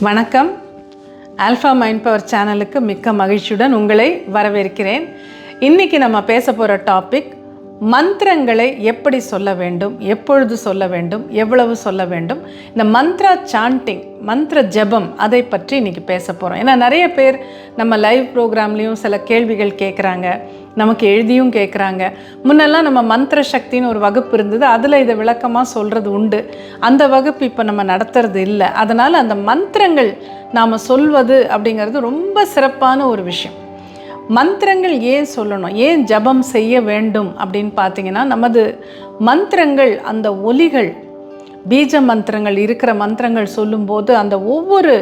வணக்கம். Alpha mind power சேனலுக்கு மிக்க மகிழ்ச்சியுடன் உங்களை வரவேற்கிறேன். இன்றைக்கி நம்ம பேச போகிற டாபிக் மந்திரங்களை எப்படி சொல்ல வேண்டும் எப்பொழுது சொல்ல வேண்டும் எவ்வளவு சொல்ல வேண்டும் இந்த மந்த்ரா சாண்டிங் மந்திர ஜெபம் அதை பற்றி இன்னைக்கு பேச போகிறோம் ஏன்னா நிறைய பேர் நம்ம லைவ் ப்ரோக்ராம்லேயும் சில கேள்விகள் கேட்குறாங்க நமக்கு எழுதியும் கேட்குறாங்க முன்னெல்லாம் நம்ம மந்திர சக்தின்னு ஒரு வகுப்பு இருந்தது அதில் இதை விளக்கமாக சொல்கிறது உண்டு. அந்த வகுப்பு இப்போ நம்ம நடத்துறது இல்லை. அதனால் அந்த மந்திரங்கள் நாம் சொல்வது அப்படிங்கிறது ரொம்ப சிறப்பான ஒரு விஷயம். மந்திரங்கள் ஏன் சொல்லணும்? ஏன் ஜபம் செய்ய வேண்டும் அப்படின்னு பார்த்தீங்கன்னா நமது மந்திரங்கள் அந்த ஒலிகள் பீஜ மந்திரங்கள் இருக்கிற மந்திரங்கள் சொல்லும்போது அந்த ஒவ்வொரு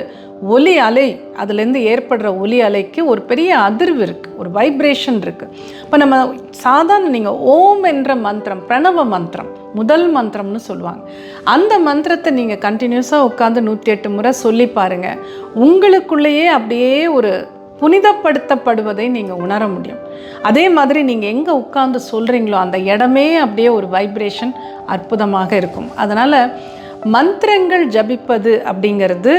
ஒலி அலை அதுலேருந்து ஏற்படுற ஒலி அலைக்கு ஒரு பெரிய அதிர்வு இருக்குது ஒரு வைப்ரேஷன் இருக்குது இப்போ நம்ம சாதாரண நீங்கள் ஓம் என்ற மந்திரம் பிரணவ மந்திரம் முதல் மந்திரம்னு சொல்லுவாங்க. அந்த மந்திரத்தை நீங்கள் கண்டினியூஸாக உட்காந்து நூற்றி எட்டு முறை சொல்லி பாருங்கள் உங்களுக்குள்ளேயே அப்படியே ஒரு புனிதப்படுத்தப்படுவதை நீங்கள் உணர முடியும். அதே மாதிரி நீங்கள் எங்கே உட்காந்து சொல்கிறீங்களோ அந்த இடமே அப்படியே ஒரு வைப்ரேஷன் அற்புதமாக இருக்கும். அதனால் மந்திரங்கள் ஜபிப்பது அப்படிங்கிறது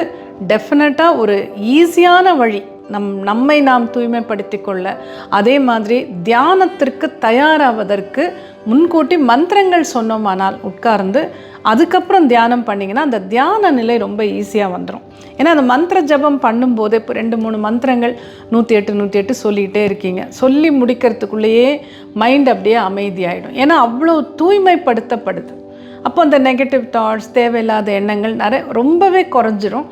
டெஃபினட்டாக ஒரு ஈஸியான வழி. நம் நம்மை நாம் தூய்மைப்படுத்தி கொள்ள அதே மாதிரி தியானத்திற்கு தயாராவதற்கு முன்கூட்டி மந்திரங்கள் சொன்னோமானால் உட்கார்ந்து அதுக்கப்புறம் தியானம் பண்ணிங்கன்னா அந்த தியான நிலை ரொம்ப ஈஸியாக வந்துடும் ஏன்னா அந்த மந்திர ஜபம் பண்ணும்போது இப்போ ரெண்டு மூணு மந்திரங்கள் நூற்றி எட்டு நூற்றி எட்டு சொல்லிகிட்டே இருக்கீங்க. சொல்லி முடிக்கிறதுக்குள்ளேயே மைண்ட் அப்படியே அமைதியாகிடும் ஏன்னா அவ்வளோ தூய்மைப்படுத்தப்படுது. அப்போ அந்த நெகட்டிவ் தாட்ஸ் தேவையில்லாத எண்ணங்கள் நிறைய ரொம்பவே குறைஞ்சிரும்.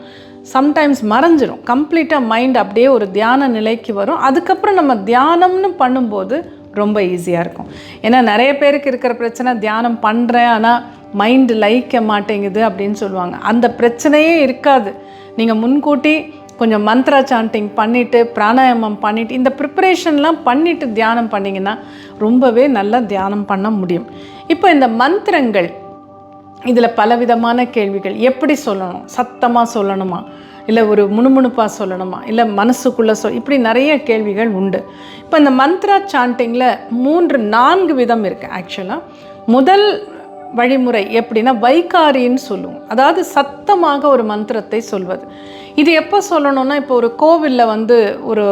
சம்டைம்ஸ் மறைஞ்சிரும். கம்ப்ளீட்டாக மைண்ட் அப்படியே ஒரு தியான நிலைக்கு வரும். அதுக்கப்புறம் நம்ம தியானம்னு பண்ணும்போது ரொம்ப ஈஸியாக இருக்கும். ஏன்னா நிறைய பேருக்கு இருக்கிற பிரச்சனை தியானம் பண்ணுறேன் ஆனால் மைண்டு லைக்க மாட்டேங்குது அப்படின்னு சொல்லுவாங்க. அந்த பிரச்சனையே இருக்காது. நீங்கள் முன்கூட்டி கொஞ்சம் மந்த்ரா சாண்டிங் பண்ணிவிட்டு பிராணாயாமம் பண்ணிவிட்டு இந்த ப்ரிப்பரேஷன்லாம் பண்ணிவிட்டு தியானம் பண்ணிங்கன்னா ரொம்பவே நல்லா தியானம் பண்ண முடியும். இப்போ இந்த மந்திரங்கள் இதில் பலவிதமான கேள்விகள். எப்படி சொல்லணும்? சத்தமாக சொல்லணுமா? இல்லை ஒரு முணுமுணுப்பாக சொல்லணுமா? இல்லை மனசுக்குள்ளே சொல் இப்படி நிறைய கேள்விகள் உண்டு. இப்போ இந்த மந்த்ரா சாண்டிங்கில் மூன்று நான்கு விதம் இருக்குது ஆக்சுவலாக முதல் வழிமுறை எப்படின்னா வைகாரின்னு சொல்லுவோம். அதாவது சத்தமாக ஒரு மந்திரத்தை சொல்வது. இது எப்போ சொல்லணும்னா இப்போ ஒரு கோவிலில் வந்து ஒரு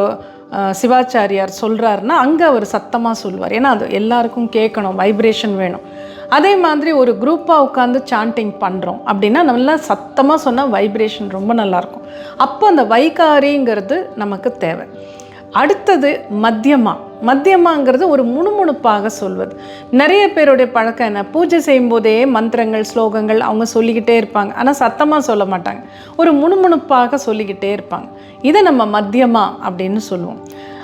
சிவாச்சாரியார் சொல்கிறாருன்னா அங்கே அவர் சத்தமாக சொல்வார் ஏன்னா அது எல்லாருக்கும் கேட்கணும் வைப்ரேஷன் வேணும். அதே மாதிரி ஒரு குரூப்பாக உட்காந்து சாண்டிங் பண்ணுறோம் அப்படின்னா நல்லா சத்தமாக சொன்னால் வைப்ரேஷன் ரொம்ப நல்லாயிருக்கும். அப்போ அந்த வைகாரிங்கிறது நமக்கு தேவை. அடுத்தது மத்தியமா. மத்தியமாங்கிறது ஒரு முணுமுணுப்பாக சொல்வது. நிறைய பேருடைய பழக்கம் என்ன? பூஜை செய்யும்போதே மந்திரங்கள் ஸ்லோகங்கள் அவங்க சொல்லிக்கிட்டே இருப்பாங்க. ஆனால் சத்தமாக சொல்ல மாட்டாங்க. ஒரு முணுமுணுப்பாக சொல்லிக்கிட்டே இருப்பாங்க. இதை நம்ம மத்தியமா அப்படின்னு சொல்லுவோம்.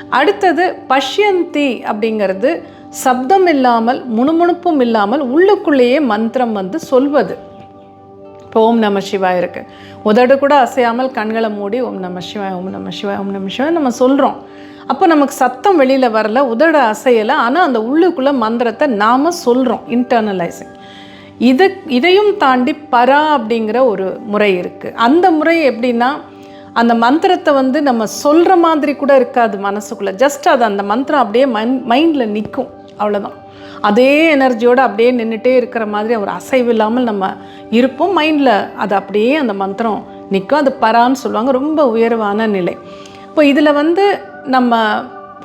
அடுத்தது பஷ்யந்தி அப்படிங்கிறது சப்தம் இல்லாமல் முணுமுணுப்பும் இல்லாமல் உள்ளுக்குள்ளேயே மந்திரம் வந்து சொல்வது. இப்போ ஓம் நம சிவாய் இருக்கு. உதடு கூட அசையாமல் கண்களை மூடி ஓம் நம சிவாய் ஓம் நம சிவாய் ஓம் நம சிவாய் நம்ம சொல்கிறோம் அப்போ நமக்கு சத்தம் வெளியில் வரல உதடு அசையலை ஆனால் அந்த உள்ளுக்குள்ளே மந்திரத்தை நாம் சொல்கிறோம் இன்டர்னலைசிங் இது இதையும் தாண்டி பரா அப்படிங்கிற ஒரு முறை இருக்குது அந்த முறை எப்படின்னா அந்த மந்திரத்தை வந்து நம்ம சொல்கிற மாதிரி கூட இருக்காது மனசுக்குள்ளே. ஜஸ்ட் அது அந்த மந்திரம் அப்படியே மைண்ட் மைண்டில் நிற்கும் அவ்வளோதான் அதே எனர்ஜியோடு அப்படியே நின்றுட்டே இருக்கிற மாதிரி ஒரு அசைவு இல்லாமல் நம்ம இருப்போம். மைண்டில் அது அப்படியே அந்த மந்திரம் நிற்கும் அது பரான்னு சொல்லுவாங்க. ரொம்ப உயர்வான நிலை. இப்போ இதில் வந்து நம்ம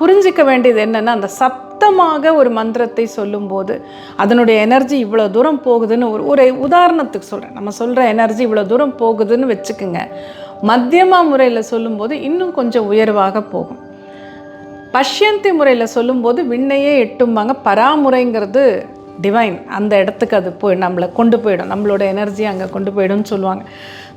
புரிஞ்சிக்க வேண்டியது என்னென்னா அந்த சப்தமாக ஒரு மந்திரத்தை சொல்லும்போது அதனுடைய எனர்ஜி இவ்வளோ தூரம் போகுதுன்னு ஒரு ஒரு உதாரணத்துக்கு சொல்கிறேன் நம்ம சொல்கிற எனர்ஜி இவ்வளோ தூரம் போகுதுன்னு வச்சுக்கோங்க. மத்தியமா முறையில் சொல்லும்போது இன்னும் கொஞ்சம் உயர்வாக போகும். பஷ்யந்தி முறையில் சொல்லும்போது விண்ணையே எட்டும்பாங்க. பராமுறைங்கிறது டிவைன் அந்த இடத்துக்கு அது போய் நம்மளை கொண்டு போயிடும். நம்மளோட எனர்ஜி அங்கே கொண்டு போயிடும்னு சொல்லுவாங்க.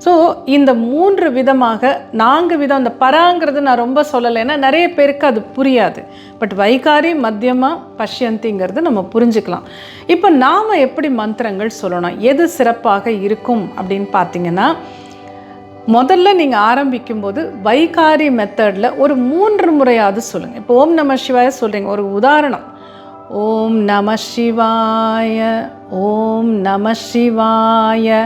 ஸோ இந்த மூன்று விதமாக நான்கு விதம் இந்த பராங்கிறது நான் ரொம்ப சொல்லலை. ஏன்னா நிறைய பேருக்கு அது புரியாது. பட் வைகாரி மத்தியமாக பஷ்யந்திங்கிறது நம்ம புரிஞ்சுக்கலாம். இப்போ நாம் எப்படி மந்திரங்கள் சொல்லணும்? எது சிறப்பாக இருக்கும் அப்படின்னு பார்த்தீங்கன்னா முதல்ல நீங்கள் ஆரம்பிக்கும்போது வைகாரி மெத்தடில் ஒரு மூன்று முறையாவது சொல்லுங்கள் இப்போ ஓம் நம சிவாய சொல்கிறீங்க ஒரு உதாரணம். ஓம் நம சிவாய ஓம் நம சிவாய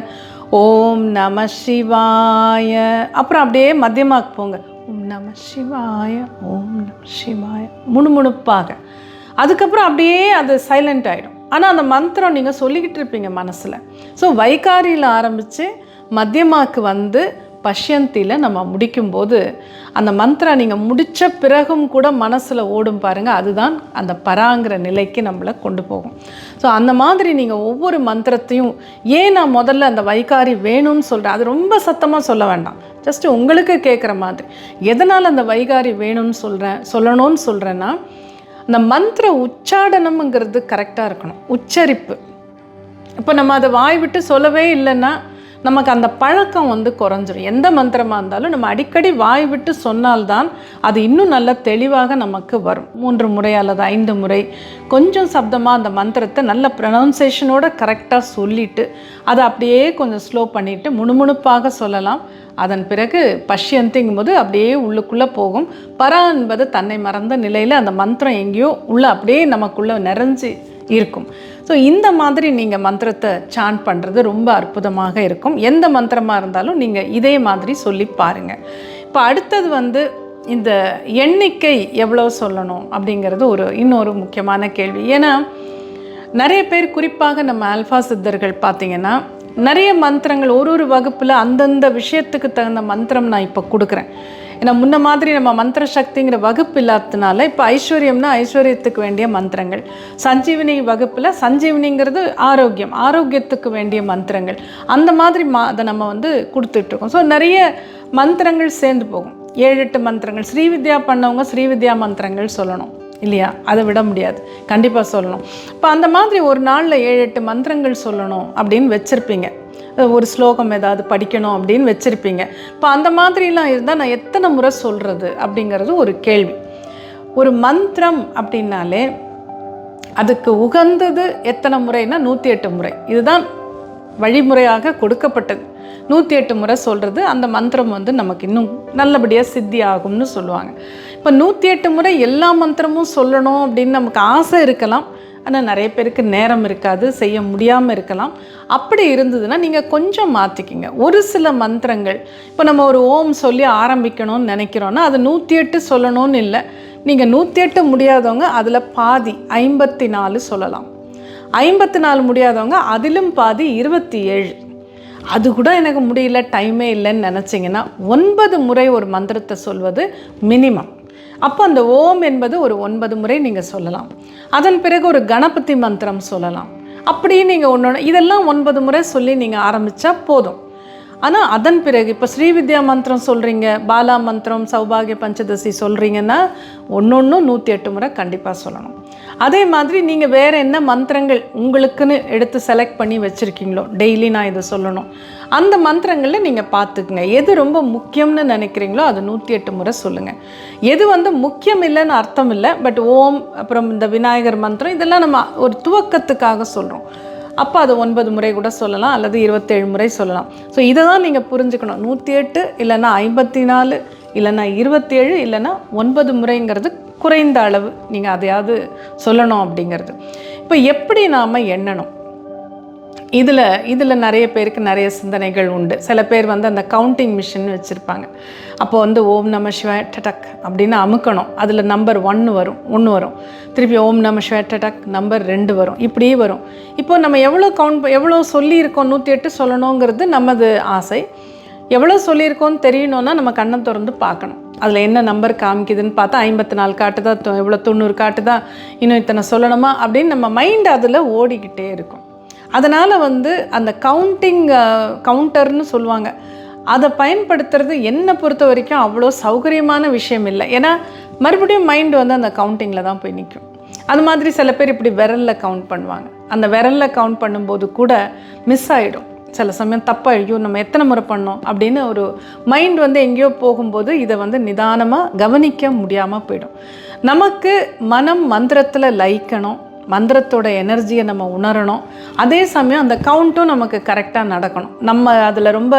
ஓம் நம சிவாய. அப்புறம் அப்படியே மத்தியமாக்கு போங்க. ஓம் நம சிவாய ஓம் நம சிவாய. முணுமுணுப்பாக. அதுக்கப்புறம் அப்படியே அது சைலண்ட் ஆகிடும் ஆனால் அந்த மந்திரம் நீங்கள் சொல்லிக்கிட்டு இருப்பீங்க மனசில். ஸோ வைகாரியில் ஆரம்பித்து மத்தியமாக்கு வந்து பஷ்யந்தியில் நம்ம முடிக்கும்போது அந்த மந்திரம் நீங்கள் முடித்த பிறகும் கூட மனசில் ஓடும் பாருங்கள் அதுதான் அந்த பராங்கிற நிலைக்கு நம்மளை கொண்டு போகும். ஸோ அந்த மாதிரி நீங்கள் ஒவ்வொரு மந்திரத்தையும் ஏன் நான் முதல்ல அந்த வைகாரி வேணும்னு சொல்கிறேன் அது ரொம்ப சத்தமாக சொல்ல வேண்டாம். ஜஸ்ட் உங்களுக்கு கேட்குற மாதிரி. எதனால் அந்த வைகாரி வேணும்னு சொல்கிறேன் சொல்லணும்னு சொல்கிறேன்னா அந்த மந்திர உச்சாடனம்ங்கிறது கரெக்டாக இருக்கணும். உச்சரிப்பு. இப்போ நம்ம அதை வாய் விட்டு சொல்லவே இல்லைன்னா நமக்கு அந்த பழக்கம் வந்து குறைஞ்சிரும். எந்த மந்திரமாக இருந்தாலும் நம்ம அடிக்கடி வாய் விட்டு சொன்னால்தான் அது இன்னும் நல்ல தெளிவாக நமக்கு வரும். மூன்று முறை அல்லது ஐந்து முறை கொஞ்சம் சப்தமாக அந்த மந்திரத்தை நல்ல ப்ரனவுன்சேஷனோட கரெக்டாக சொல்லிட்டு அதை அப்படியே கொஞ்சம் ஸ்லோ பண்ணிவிட்டு முணுமுணுப்பாக சொல்லலாம். அதன் பிறகு பஷ்யந்திங்கும் போது அப்படியே உள்ளுக்குள்ளே போகும். பரா என்பது தன்னை மறந்த நிலையில் அந்த மந்திரம் எங்கேயோ உள்ள அப்படியே நமக்குள்ளே நிறைஞ்சு இருக்கும். ஸோ இந்த மாதிரி நீங்கள் மந்திரத்தை சான் பண்ணுறது ரொம்ப அற்புதமாக இருக்கும். எந்த மந்திரமாக இருந்தாலும் நீங்கள் இதே மாதிரி சொல்லி பாருங்கள் இப்போ அடுத்தது வந்து இந்த எண்ணிக்கை எவ்வளோ சொல்லணும் அப்படிங்கிறது ஒரு இன்னொரு முக்கியமான கேள்வி. ஏன்னா நிறைய பேர் குறிப்பாக நம்ம ஆல்ஃபா சித்தர்கள் பார்த்திங்கன்னா நிறைய மந்திரங்கள் ஒரு ஒரு வகுப்பில் அந்தந்த விஷயத்துக்கு தகுந்த மந்திரம் நான் இப்போ கொடுக்குறேன். ஏன்னா முன்ன மாதிரி நம்ம மந்திர சக்திங்கிற வகுப்பு இல்லாததுனால இப்போ ஐஸ்வர்யம்னா ஐஸ்வர்யத்துக்கு வேண்டிய மந்திரங்கள். சஞ்சீவினி வகுப்பில் சஞ்சீவினிங்கிறது ஆரோக்கியம் ஆரோக்கியத்துக்கு வேண்டிய மந்திரங்கள். அந்த மாதிரி மா அதை நம்ம வந்து கொடுத்துட்ருக்கோம். ஸோ நிறைய மந்திரங்கள் சேர்ந்து போகும். ஏழு எட்டு மந்திரங்கள். ஸ்ரீவித்யா பண்ணவங்க ஸ்ரீவித்யா மந்திரங்கள் சொல்லணும். இல்லையா? அதை விட முடியாது. கண்டிப்பாக சொல்லணும். இப்போ அந்த மாதிரி ஒரு நாளில் ஏழு எட்டு மந்திரங்கள் சொல்லணும் அப்படின்னு வச்சுருப்பீங்க. ஒரு ஸ்லோகம் ஏதாவது படிக்கணும் அப்படின்னு வச்சுருப்பீங்க. இப்போ அந்த மாதிரிலாம் இருந்தால் நான் எத்தனை முறை சொல்கிறது அப்படிங்கிறது ஒரு கேள்வி. ஒரு மந்திரம் அப்படின்னாலே அதுக்கு உகந்தது எத்தனை முறைன்னா நூற்றி எட்டு முறை. இதுதான் வழிமுறையாக கொடுக்கப்பட்டது. நூற்றி எட்டு முறை சொல்கிறது அந்த மந்திரம் வந்து நமக்கு இன்னும் நல்லபடியாக சித்தி ஆகும்னு சொல்லுவாங்க. இப்போ நூற்றி எட்டு முறை எல்லா மந்திரமும் சொல்லணும் அப்படின்னு நமக்கு ஆசை இருக்கலாம். ஆனால் நிறைய பேருக்கு நேரம் இருக்காது செய்ய முடியாமல் இருக்கலாம். அப்படி இருந்ததுன்னா நீங்கள் கொஞ்சம் மாற்றிக்கிங்க ஒரு சில மந்திரங்கள் இப்போ நம்ம ஒரு ஓம் சொல்லி ஆரம்பிக்கணும்னு நினைக்கிறோன்னா அது நூற்றி எட்டு சொல்லணும்னு இல்லை. நீங்கள் நூற்றி எட்டு முடியாதவங்க அதில் பாதி ஐம்பத்தி நாலு சொல்லலாம். ஐம்பத்தி நாலு முடியாதவங்க அதிலும் பாதி இருபத்தி ஏழு அது கூட எனக்கு முடியல டைமே இல்லைன்னு நினச்சிங்கன்னா ஒன்பது முறை ஒரு மந்திரத்தை சொல்வது மினிமம் அப்போ அந்த ஓம் என்பது ஒரு ஒன்பது முறை நீங்கள் சொல்லலாம். அதன் பிறகு ஒரு கணபதி மந்திரம் சொல்லலாம். அப்படியே நீங்கள் ஒன்று இதெல்லாம் ஒன்பது முறை சொல்லி நீங்கள் ஆரம்பித்தா போதும். ஆனால் அதன் பிறகு இப்போ ஸ்ரீவித்யா மந்திரம் சொல்கிறீங்க பாலா மந்திரம் சௌபாகிய பஞ்சதசி சொல்கிறீங்கன்னா ஒன்று ஒன்றும் நூற்றி எட்டு முறை கண்டிப்பாக சொல்லணும். அதே மாதிரி நீங்கள் வேறு என்ன மந்திரங்கள் உங்களுக்குன்னு எடுத்து செலக்ட் பண்ணி வச்சுருக்கீங்களோ டெய்லி நான் இதை சொல்லணும். அந்த மந்திரங்களில் நீங்கள் பார்த்துக்குங்க. எது ரொம்ப முக்கியம்னு நினைக்கிறீங்களோ அது நூற்றி எட்டு முறை சொல்லுங்கள் எது வந்து முக்கியம் இல்லைன்னு அர்த்தம் இல்லை பட் ஓம் அப்புறம் இந்த விநாயகர் மந்திரம் இதெல்லாம் நம்ம ஒரு துவக்கத்துக்காக சொல்கிறோம் அப்போ அது ஒன்பது முறை கூட சொல்லலாம் அல்லது இருபத்தேழு முறை சொல்லலாம். ஸோ இதை தான் நீங்கள் புரிஞ்சுக்கணும். நூற்றி எட்டு இல்லைன்னா ஐம்பத்தி நாலு இல்லைன்னா இருபத்தேழு இல்லைன்னா ஒன்பது முறைங்கிறது குறைந்த அளவு நீங்கள் அதையாவது சொல்லணும் அப்படிங்கிறது. இப்போ எப்படி நாம் எண்ணணும்? இதில் இதில் நிறைய பேருக்கு நிறைய சிந்தனைகள் உண்டு. சில பேர் வந்து அந்த கவுண்டிங் மிஷின் வச்சுருப்பாங்க. அப்போ வந்து ஓம் நம சிவாய டடக் அப்படின்னு அமுக்கணும். அதில் நம்பர் ஒன்று வரும் ஒன்று வரும். திருப்பி ஓம் நம சிவாய டடக் நம்பர் ரெண்டு வரும். இப்படியே வரும். இப்போ நம்ம எவ்வளோ கவுண்ட் எவ்வளோ சொல்லியிருக்கோம்? நூற்றி எட்டு சொல்லணுங்கிறது நமது ஆசை. எவ்வளோ சொல்லியிருக்கோன்னு தெரியணுன்னா நம்ம கண்ணை திறந்து பார்க்கணும். அதில் என்ன நம்பர் காமிக்குதுன்னு பார்த்தா ஐம்பத்தி நாலு காட்டுதா எவ்வளோ தொண்ணூறு காட்டுதா இன்னும் இத்தனை சொல்லணுமா அப்படின்னு நம்ம மைண்ட் அதில் ஓடிக்கிட்டே இருக்கும். அதனால் வந்து அந்த கவுண்டிங் கவுண்டர்னு சொல்லுவாங்க. அதை பயன்படுத்துறது என்னை பொறுத்த வரைக்கும் அவ்வளோ சௌகரியமான விஷயம் இல்லை. ஏன்னா மறுபடியும் மைண்டு வந்து அந்த கவுண்டிங்கில் தான் போய் நிற்கும். அது மாதிரி சில பேர் இப்படி விரலில் கவுண்ட் பண்ணுவாங்க. அந்த விரலில் கவுண்ட் பண்ணும்போது கூட மிஸ் ஆகிடும் சில சமயம் தப்பாக ஐயோ நம்ம எத்தனை முறை பண்ணோம் அப்படின்னு ஒரு மைண்ட் வந்து எங்கேயோ போகும்போது இதை வந்து நிதானமாக கவனிக்க முடியாமல் போயிடும். நமக்கு மனம் மந்திரத்தில் லயிக்கணும் மந்திரத்தோட எனர்ஜியை நம்ம உணரணும். அதே சமயம் அந்த கவுண்ட்டும் நமக்கு கரெக்டாக நடக்கணும். நம்ம அதில் ரொம்ப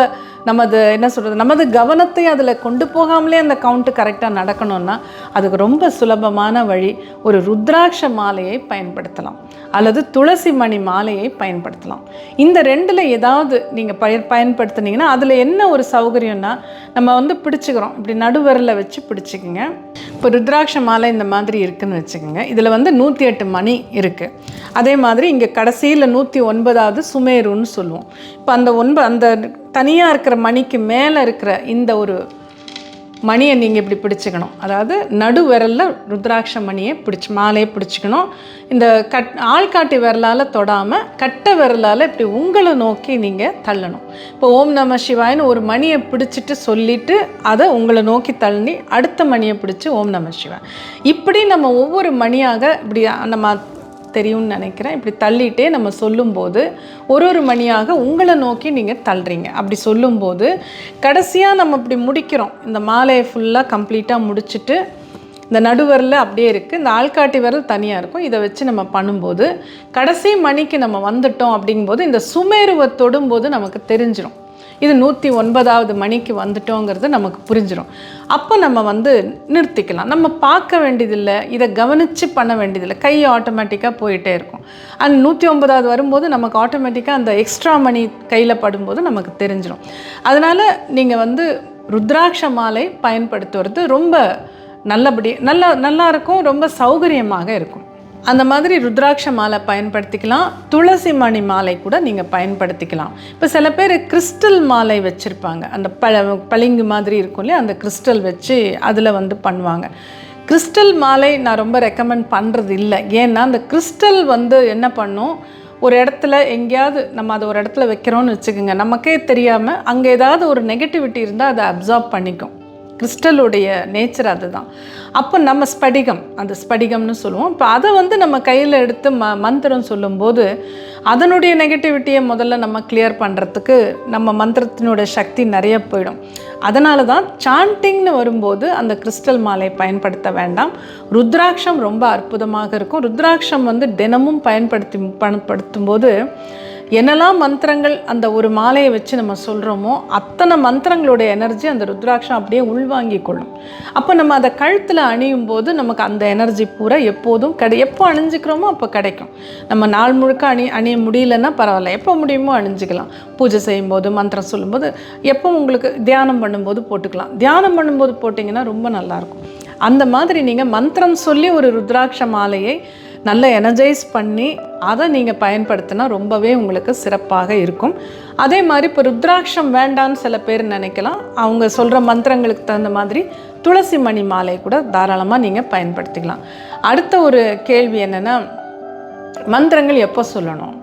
நமது என்ன சொல்கிறது நமது கவனத்தை அதில் கொண்டு போகாமலே அந்த கவுண்ட்டு கரெக்டாக நடக்கணும்னா அதுக்கு ரொம்ப சுலபமான வழி ஒரு ருத்ராட்ச மாலையை பயன்படுத்தலாம். அல்லது துளசி மணி மாலையை பயன்படுத்தலாம். இந்த ரெண்டில் ஏதாவது நீங்கள் பய பயன்படுத்துனீங்கன்னா அதில் என்ன ஒரு சௌகரியம்னா நம்ம வந்து பிடிச்சிக்கிறோம். இப்படி நடுவரில் வச்சு பிடிச்சிக்கோங்க. இப்போ ருத்ராட்ச மாலை இந்த மாதிரி இருக்குதுன்னு வச்சுக்கோங்க. இதில் வந்து நூற்றி எட்டு மணி இருக்குது அதே மாதிரி இங்கே கடைசியில் நூற்றி ஒன்பதாவது சுமேருன்னு சொல்லுவோம். இப்போ அந்த ஒன்ப அந்த தனியாக இருக்கிற மணிக்கு மேலே இருக்கிற இந்த ஒரு மணியை நீங்கள் இப்படி பிடிச்சிக்கணும். அதாவது நடு விரலில் ருத்ராட்ச மணியை பிடிச்சி மாலையை பிடிச்சிக்கணும். இந்த கட் ஆள்காட்டி விரலால் தொடாமல் கட்டை விரலால் இப்படி உங்களை நோக்கி நீங்கள் தள்ளணும். இப்போ ஓம் நம சிவாயின்னு ஒரு மணியை பிடிச்சிட்டு சொல்லிவிட்டு அதை உங்களை நோக்கி தள்ளி அடுத்த மணியை பிடிச்சி ஓம் நம சிவாய். இப்படி நம்ம ஒவ்வொரு மணியாக இப்படி நம்ம தெரியும்னு நினைக்கிறேன். இப்படி தள்ளிட்டே நம்ம சொல்லும்போது ஒரு ஒரு மணியாக உங்களை நோக்கி நீங்கள் தள்ளுறீங்க. அப்படி சொல்லும்போது கடைசியாக நம்ம இப்படி முடிக்கிறோம். இந்த மாலையை ஃபுல்லாக கம்ப்ளீட்டாக முடிச்சுட்டு இந்த நடுவரில் அப்படியே இருக்குது இந்த ஆள்காட்டி விரல் தனியாக இருக்கும். இதை வச்சு நம்ம பண்ணும்போது கடைசி மணிக்கு நம்ம வந்துட்டோம் அப்படிங்கும்போது இந்த சுமேருவை தொடும்போது நமக்கு தெரிஞ்சிடும் இது நூற்றி ஒன்பதாவது மணிக்கு வந்துட்டோங்கிறது நமக்கு புரிஞ்சிடும் அப்போ நம்ம வந்து நிறுத்திக்கலாம். நம்ம பார்க்க வேண்டியதில்லை இதை கவனித்து பண்ண வேண்டியதில்லை. கை ஆட்டோமேட்டிக்காக போயிட்டே இருக்கும். அண்ட் நூற்றி ஒன்பதாவது வரும்போது நமக்கு ஆட்டோமேட்டிக்காக அந்த எக்ஸ்ட்ரா மணி கையில் படும்போது நமக்கு தெரிஞ்சிடும் அதனால் நீங்கள் வந்து ருத்ராட்ச மாலை பயன்படுத்துவது ரொம்ப நல்லபடி நல்லா நல்லா இருக்கும் ரொம்ப சௌகரியமாக இருக்கும். அந்த மாதிரி ருத்ராட்ச மாலை பயன்படுத்திக்கலாம். துளசி மணி மாலை கூட நீங்கள் பயன்படுத்திக்கலாம். இப்போ சில பேர் கிறிஸ்டல் மாலை வச்சுருப்பாங்க. அந்த பழ பளிங்கு மாதிரி இருக்கும் இல்லையா? அந்த கிறிஸ்டல் வச்சு அதில் வந்து பண்ணுவாங்க. கிறிஸ்டல் மாலை நான் ரொம்ப ரெக்கமெண்ட் பண்ணுறது இல்லை. ஏன்னா அந்த கிறிஸ்டல் வந்து என்ன பண்ணும்? ஒரு இடத்துல எங்கேயாவது நம்ம அதை ஒரு இடத்துல வைக்கிறோன்னு வச்சுக்கோங்க. நமக்கே தெரியாமல் அங்கே ஏதாவது ஒரு நெகட்டிவிட்டி இருந்தால் அதை அப்சார்ப் பண்ணிக்கும். கிறிஸ்டலுடைய நேச்சர் அதுதான். அப்போ நம்ம ஸ்படிகம் அந்த ஸ்படிகம்னு சொல்லுவோம். இப்போ அதை வந்து நம்ம கையில் எடுத்து ம மந்திரம் சொல்லும்போது அதனுடைய நெகட்டிவிட்டியை முதல்ல நம்ம கிளியர் பண்ணுறதுக்கு நம்ம மந்திரத்தினுடைய சக்தி நிறைய போயிடும். அதனால தான் சாண்டிங்னு வரும்போது அந்த கிறிஸ்டல் மாலை பயன்படுத்த வேண்டாம். ருத்ராட்சம் ரொம்ப அற்புதமாக இருக்கும். ருத்ராட்சம் வந்து தினமும் பயன்படுத்தி பயன்படுத்தும் போது என்னெல்லாம் மந்திரங்கள் அந்த ஒரு மாலையை வச்சு நம்ம சொல்கிறோமோ அத்தனை மந்திரங்களுடைய எனர்ஜி அந்த ருத்ராட்சம் அப்படியே உள்வாங்கி கொள்ளும். அப்போ நம்ம அதை கழுத்தில் அணியும் போது நமக்கு அந்த எனர்ஜி பூரா எப்போதும் கிடை எப்போ அணிஞ்சிக்கிறோமோ அப்போ கிடைக்கும். நம்ம நாள் முழுக்க அணி அணிய முடியலன்னா பரவாயில்ல. எப்போ முடியுமோ அணிஞ்சிக்கலாம். பூஜை செய்யும்போது மந்திரம் சொல்லும்போது எப்போ உங்களுக்கு தியானம் பண்ணும்போது போட்டுக்கலாம். தியானம் பண்ணும்போது போட்டிங்கன்னா ரொம்ப நல்லாயிருக்கும் அந்த மாதிரி நீங்கள் மந்திரம் சொல்லி ஒரு ருத்ராட்ச மாலையை நல்ல எனர்ஜைஸ் பண்ணி அதை நீங்கள் பயன்படுத்தினா ரொம்பவே உங்களுக்கு சிறப்பாக இருக்கும். அதே மாதிரி இப்போ ருத்ராட்சம் வேண்டான்னு சில பேர் நினைக்கலாம். அவங்க சொல்கிற மந்திரங்களுக்கு தகுந்த மாதிரி துளசி மணி மாலை கூட தாராளமாக நீங்கள் பயன்படுத்திக்கலாம். அடுத்த ஒரு கேள்வி என்னென்னா மந்திரங்கள் எப்போ சொல்லணும்?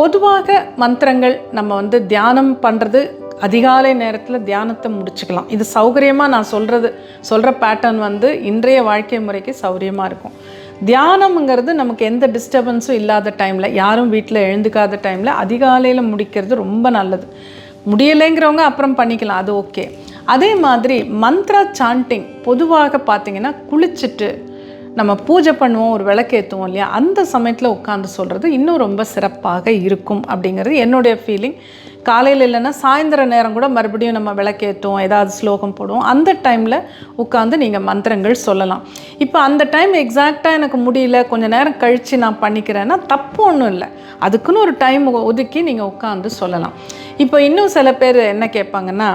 பொதுவாக மந்திரங்கள் நம்ம வந்து தியானம் பண்ணுறது அதிகாலை நேரத்தில் தியானத்தை முடிச்சுக்கலாம். இது சௌகரியமாக நான் சொல்கிறது சொல்கிற பேட்டர்ன் வந்து இன்றைய வாழ்க்கை முறைக்கு சௌகரியமாக இருக்கும். தியானம்ங்கிறது நமக்கு எந்த டிஸ்டர்பன்ஸும் இல்லாத டைமில் யாரும் வீட்டில் எழுந்துக்காத டைமில் அதிகாலையில் முடிக்கிறது ரொம்ப நல்லது. முடியலைங்கிறவங்க அப்புறம் பண்ணிக்கலாம் அது ஓகே அதே மாதிரி மந்த்ரா சாண்டிங் பொதுவாக பார்த்தீங்கன்னா குளிச்சுட்டு நம்ம பூஜை பண்ணுவோம் ஒரு விளக்கேற்றுவோம் இல்லையா? அந்த சமயத்தில் உட்காந்து சொல்கிறது இன்னும் ரொம்ப சிறப்பாக இருக்கும் அப்படிங்கிறது என்னுடைய ஃபீலிங் காலையில் இல்லைன்னா சாயந்தர நேரம் கூட மறுபடியும் நம்ம விளக்கேற்றுவோம் ஏதாவது ஸ்லோகம் போடுவோம். அந்த டைமில் உட்காந்து நீங்கள் மந்திரங்கள் சொல்லலாம். இப்போ அந்த டைம் எக்ஸாக்டாக எனக்கு முடியல கொஞ்சம் நேரம் கழித்து நான் பண்ணிக்கிறேன்னா தப்பு ஒன்றும் இல்லை. அதுக்குன்னு ஒரு டைம் ஒதுக்கி நீங்கள் உட்காந்து சொல்லலாம். இப்போ இன்னும் சில பேர் என்ன கேட்பாங்கன்னா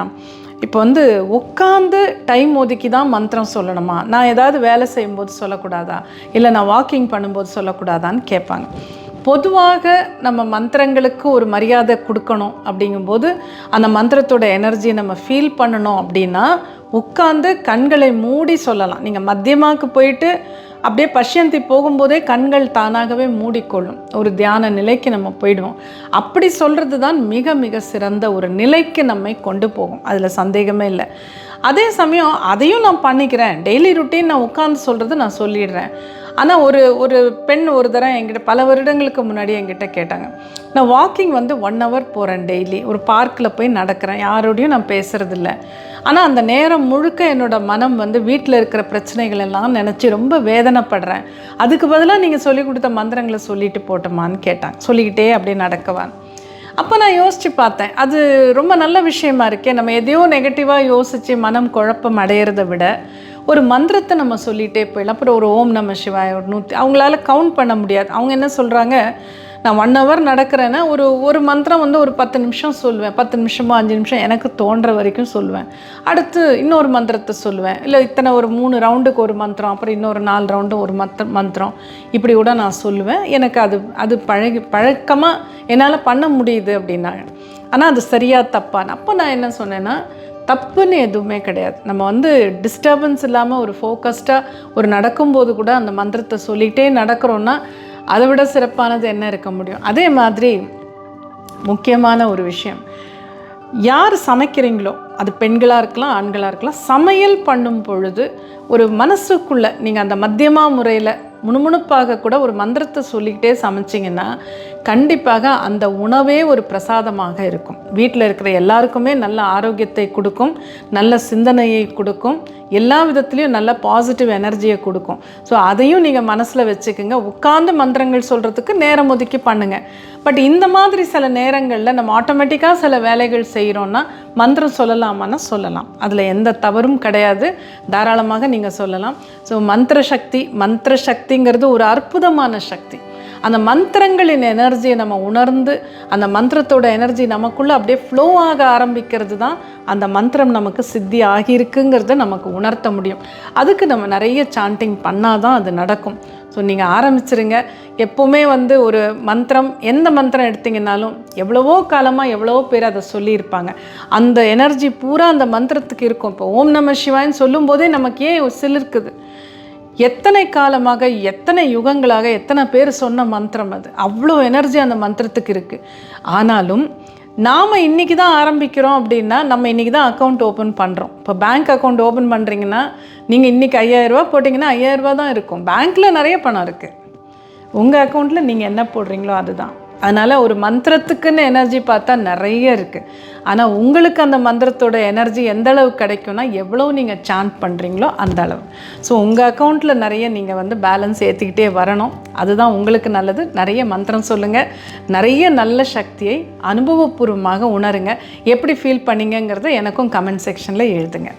இப்போ வந்து உட்காந்து டைம் ஒதுக்கி தான் மந்திரம் சொல்லணுமா? நான் ஏதாவது வேலை செய்யும்போது சொல்லக்கூடாதா? இல்லை நான் வாக்கிங் பண்ணும்போது சொல்லக்கூடாதான்னு கேட்பாங்க. பொதுவாக நம்ம மந்திரங்களுக்கு ஒரு மரியாதை கொடுக்கணும் அப்படிங்கும்போது அந்த மந்திரத்தோட எனர்ஜியை நம்ம ஃபீல் பண்ணணும் அப்படின்னா உட்காந்து கண்களை மூடி சொல்லலாம். நீங்கள் மத்தியமாக்கு போயிட்டு அப்படியே பஷ்யந்தி போகும்போதே கண்கள் தானாகவே மூடிக்கொள்ளும். ஒரு தியான நிலைக்கு நம்ம போயிடுவோம். அப்படி சொல்கிறது தான் மிக மிக சிறந்த ஒரு நிலைக்கு நம்மை கொண்டு போகும். அதில் சந்தேகமே இல்லை. அதே சமயம் அதையும் நான் பண்ணிக்கிறேன். டெய்லி ருட்டீன் நான் உட்காந்து சொல்கிறது நான் சொல்லிடுறேன். ஆனால் ஒரு ஒரு பெண் ஒரு தரம் என்கிட்ட பல வருடங்களுக்கு முன்னாடி என்கிட்ட கேட்டாங்க. நான் வாக்கிங் வந்து ஒன் ஹவர் போகிறேன் டெய்லி ஒரு பார்க்கில் போய் நடக்கிறேன். யாரோடையும் நான் பேசுகிறதில்ல ஆனால் அந்த நேரம் முழுக்க என்னோடய மனம் வந்து வீட்டில் இருக்கிற பிரச்சனைகள் எல்லாம் நினச்சி ரொம்ப வேதனைப்படுறேன். அதுக்கு பதிலாக நீங்கள் சொல்லி கொடுத்த மந்திரங்களை சொல்லிட்டு போட்டோமான்னு கேட்டாங்க சொல்லிக்கிட்டே அப்படியே நடக்கவான் அப்போ நான் யோசித்து பார்த்தேன். அது ரொம்ப நல்ல விஷயமா இருக்கே. நம்ம எதையோ நெகட்டிவாக யோசித்து மனம் குழப்பம் அடையிறத விட ஒரு மந்திரத்தை நம்ம சொல்லிகிட்டே போயிடலாம். அப்புறம் ஒரு ஓம் நம்ம சிவாய ஒரு நூற்றி அவங்களால கவுண்ட் பண்ண முடியாது. அவங்க என்ன சொல்கிறாங்க நான் ஒன் ஹவர் நடக்கிறேன்னா ஒரு ஒரு மந்திரம் வந்து ஒரு பத்து நிமிஷம் சொல்லுவேன். பத்து நிமிஷமோ அஞ்சு நிமிஷம் எனக்கு தோன்ற வரைக்கும் சொல்லுவேன். அடுத்து இன்னொரு மந்திரத்தை சொல்லுவேன். இல்லை இத்தனை ஒரு மூணு ரவுண்டுக்கு ஒரு மந்திரம் அப்புறம் இன்னொரு நாலு ரவுண்டு ஒரு மத்த மந்திரம். இப்படி கூட நான் சொல்லுவேன். எனக்கு அது அது பழகி பழக்கமாக என்னால் பண்ண முடியுது அப்படின்னாங்க ஆனால் அது சரியாக தப்பான்னு. அப்போ நான் என்ன சொன்னேன்னா தப்புன்னு எதுவுமே கிடையாது. நம்ம வந்து டிஸ்டர்பன்ஸ் இல்லாமல் ஒரு ஃபோக்கஸ்டாக ஒரு நடக்கும்போது கூட அந்த மந்திரத்தை சொல்லிகிட்டே நடக்கிறோன்னா அதை விட சிறப்பானது என்ன இருக்க முடியும்? அதே மாதிரி முக்கியமான ஒரு விஷயம். யார் சமைக்கிறீங்களோ அது பெண்களாக இருக்கலாம் ஆண்களாக இருக்கலாம் சமையல் பண்ணும் பொழுது ஒரு மனசுக்குள்ளே நீங்கள் அந்த மத்தியமாக முறையில் முணுமுணுப்பாக கூட ஒரு மந்திரத்தை சொல்லிக்கிட்டே சமைச்சிங்கன்னா கண்டிப்பாக அந்த உணவே ஒரு பிரசாதமாக இருக்கும். வீட்டில் இருக்கிற எல்லாருக்குமே நல்ல ஆரோக்கியத்தை கொடுக்கும் நல்ல சிந்தனையை கொடுக்கும் எல்லா விதத்துலேயும் நல்ல பாசிட்டிவ் எனர்ஜியை கொடுக்கும். ஸோ அதையும் நீங்கள் மனசில் வச்சுக்கோங்க. உட்கார்ந்து மந்திரங்கள் சொல்கிறதுக்கு நேரம் ஒதுக்கி பண்ணுங்கள் பட் இந்த மாதிரி சில நேரங்களில் நம்ம ஆட்டோமேட்டிக்காக சில வேலைகள் செய்கிறோன்னா மந்திரம் சொல்லலாமான்னா சொல்லலாம். அதில் எந்த தவறும் கிடையாது. தாராளமாக நீங்கள் சொல்லலாம். ஸோ மந்திர சக்தி மந்திர சக்திங்கிறது ஒரு அற்புதமான சக்தி. அந்த மந்திரங்களின் எனர்ஜியை நம்ம உணர்ந்து அந்த மந்திரத்தோட எனர்ஜி நமக்குள்ளே அப்படியே ஃப்ளோ ஆக ஆரம்பிக்கிறது தான் அந்த மந்திரம் நமக்கு சித்தி ஆகியிருக்குங்கிறத நமக்கு உணர்த்த முடியும். அதுக்கு நம்ம நிறைய சாண்டிங் பண்ணால் தான் அது நடக்கும். ஸோ நீங்கள் ஆரம்பிச்சிருங்க. எப்போவுமே வந்து ஒரு மந்திரம் எந்த மந்திரம் எடுத்தீங்கன்னாலும் எவ்வளவோ காலமாக எவ்வளவோ பேர் அதை சொல்லியிருப்பாங்க. அந்த எனர்ஜி பூரா அந்த மந்திரத்துக்கு இருக்கும். இப்போ ஓம் நம சிவாயின்னு சொல்லும்போதே நமக்கு ஏன் சிலிருக்குது? எத்தனை காலமாக எத்தனை யுகங்களாக எத்தனை பேர் சொன்ன மந்திரம் அது? அவ்வளோ எனர்ஜி அந்த மந்திரத்துக்கு இருக்குது ஆனாலும் நாம் இன்றைக்கி தான் ஆரம்பிக்கிறோம் அப்படின்னா நம்ம இன்றைக்கி தான் அக்கௌண்ட் ஓப்பன் பண்ணுறோம் இப்போ பேங்க் அக்கௌண்ட் ஓப்பன் பண்ணுறீங்கன்னா நீங்கள் இன்றைக்கி ஐயாயிரரூபா போட்டிங்கன்னா ஐயாயிரரூபா தான் இருக்கும். பேங்க்கில் நிறைய பணம் இருக்குது உங்கள் அக்கௌண்ட்டில் நீங்கள் என்ன போடுறீங்களோ அதுதான். அதனால் ஒரு மந்திரத்துக்குன்னு எனர்ஜி பார்த்தா நிறைய இருக்குது ஆனால் உங்களுக்கு அந்த மந்திரத்தோட எனர்ஜி எந்த அளவு கிடைக்கும்னா எவ்வளோ நீங்கள் சாண்ட் பண்ணுறீங்களோ அந்த அளவு. ஸோ உங்கள் அக்கௌண்ட்டில் நிறைய நீங்கள் வந்து பேலன்ஸ் ஏற்றிக்கிட்டே வரணும். அதுதான் உங்களுக்கு நல்லது. நிறைய மந்திரம் சொல்லுங்கள் நிறைய நல்ல சக்தியை அனுபவபூர்வமாக உணருங்க. எப்படி ஃபீல் பண்ணீங்கங்கிறத எனக்கும் கமெண்ட் செக்ஷனில் எழுதுங்க.